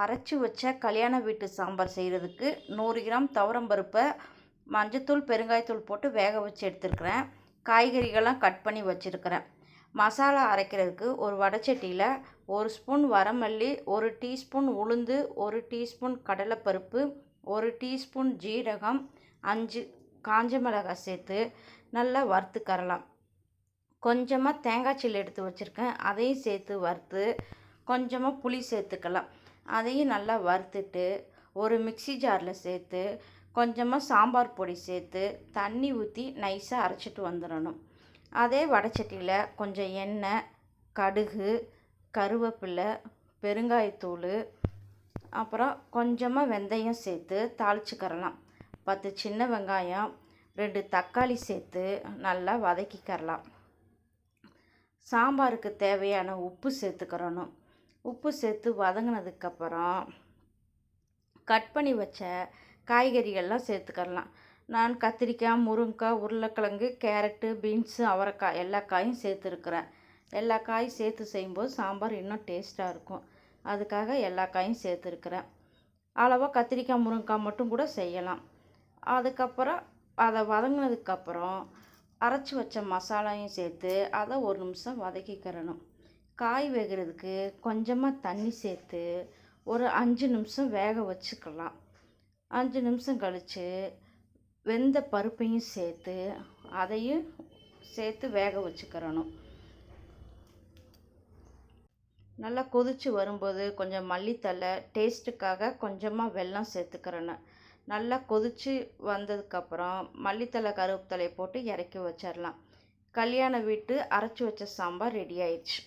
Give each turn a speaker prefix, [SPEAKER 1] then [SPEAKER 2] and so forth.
[SPEAKER 1] அரைச்சி வச்ச கல்யாண வீட்டு சாம்பார் செய்கிறதுக்கு நூறு கிராம் துவரம்பருப்பை மஞ்சத்தூள் பெருங்காயத்தூள் போட்டு வேக வச்சு எடுத்துருக்கிறேன். காய்கறிகள்லாம் கட் பண்ணி வச்சுருக்கிறேன். மசாலா அரைக்கிறதுக்கு ஒரு வடைச்சட்டியில் ஒரு ஸ்பூன் வரமல்லி ஒரு டீஸ்பூன் உளுந்து ஒரு டீஸ்பூன் கடலைப்பருப்பு ஒரு டீஸ்பூன் ஜீரகம் அஞ்சு காஞ்ச மிளகாய் சேர்த்து நல்லா வறுத்துக்கரலாம். கொஞ்சமாக தேங்காய் சில்லு எடுத்து வச்சுருக்கேன். அதையும் சேர்த்து வறுத்து கொஞ்சமாக புளி சேர்த்துக்கலாம். அதையும் நல்லா வறுத்துட்டு ஒரு மிக்ஸி ஜாரில் சேர்த்து கொஞ்சமாக சாம்பார் பொடி சேர்த்து தண்ணி ஊற்றி நைஸாக அரைச்சிட்டு வந்துடணும். அதே வடைச்சட்டியில் கொஞ்சம் எண்ணெய் கடுகு கருவேப்பிலை பெருங்காயத்தூள் அப்புறம் கொஞ்சமாக வெந்தயம் சேர்த்து தாளிச்சுக்கரலாம். பத்து சின்ன வெங்காயம் ரெண்டு தக்காளி சேர்த்து நல்லா வதக்கிக்கரலாம். சாம்பாருக்கு தேவையான உப்பு சேர்த்துக்கிறணும். உப்பு சேர்த்து வதங்கினதுக்கப்புறம் கட் பண்ணி வச்ச காய்கறிகள்லாம் சேர்த்துக்கரலாம். நான் கத்திரிக்காய் முருங்கைக்காய் உருளைக்கிழங்கு கேரட்டு பீன்ஸு அவரைக்காய் எல்லா காயும் சேர்த்துருக்குறேன். எல்லா காயும் சேர்த்து செய்யும்போது சாம்பார் இன்னும் டேஸ்ட்டாக இருக்கும். அதுக்காக எல்லா காயும் சேர்த்துருக்குறேன். அளவாக கத்திரிக்காய் முருங்கைக்காய் மட்டும் கூட செய்யலாம். அதுக்கப்புறம் அதை வதங்கினதுக்கப்புறம் அரைச்சி வச்ச மசாலாவையும் சேர்த்து அதை ஒரு நிமிஷம் வதக்கிக்கிறணும். காய் வேகிறதுக்கு கொஞ்சமாக தண்ணி சேர்த்து ஒரு அஞ்சு நிமிஷம் வேக வச்சுக்கலாம். அஞ்சு நிமிஷம் கழித்து வெந்த பருப்பையும் சேர்த்து அதையும் சேர்த்து வேக வச்சுக்கிறணும். நல்லா கொதித்து வரும்போது கொஞ்சம் மல்லித்தழை டேஸ்ட்டுக்காக கொஞ்சமாக வெல்லம் சேர்த்துக்கிறணும். நல்லா கொதித்து வந்ததுக்கப்புறம் மல்லித்தழை கருவேப்பிலை போட்டு இறக்கி வச்சிடலாம் கல்யாண வீட்டு அரைச்சி வச்ச சாம்பார் ரெடி ஆயிடுச்சு.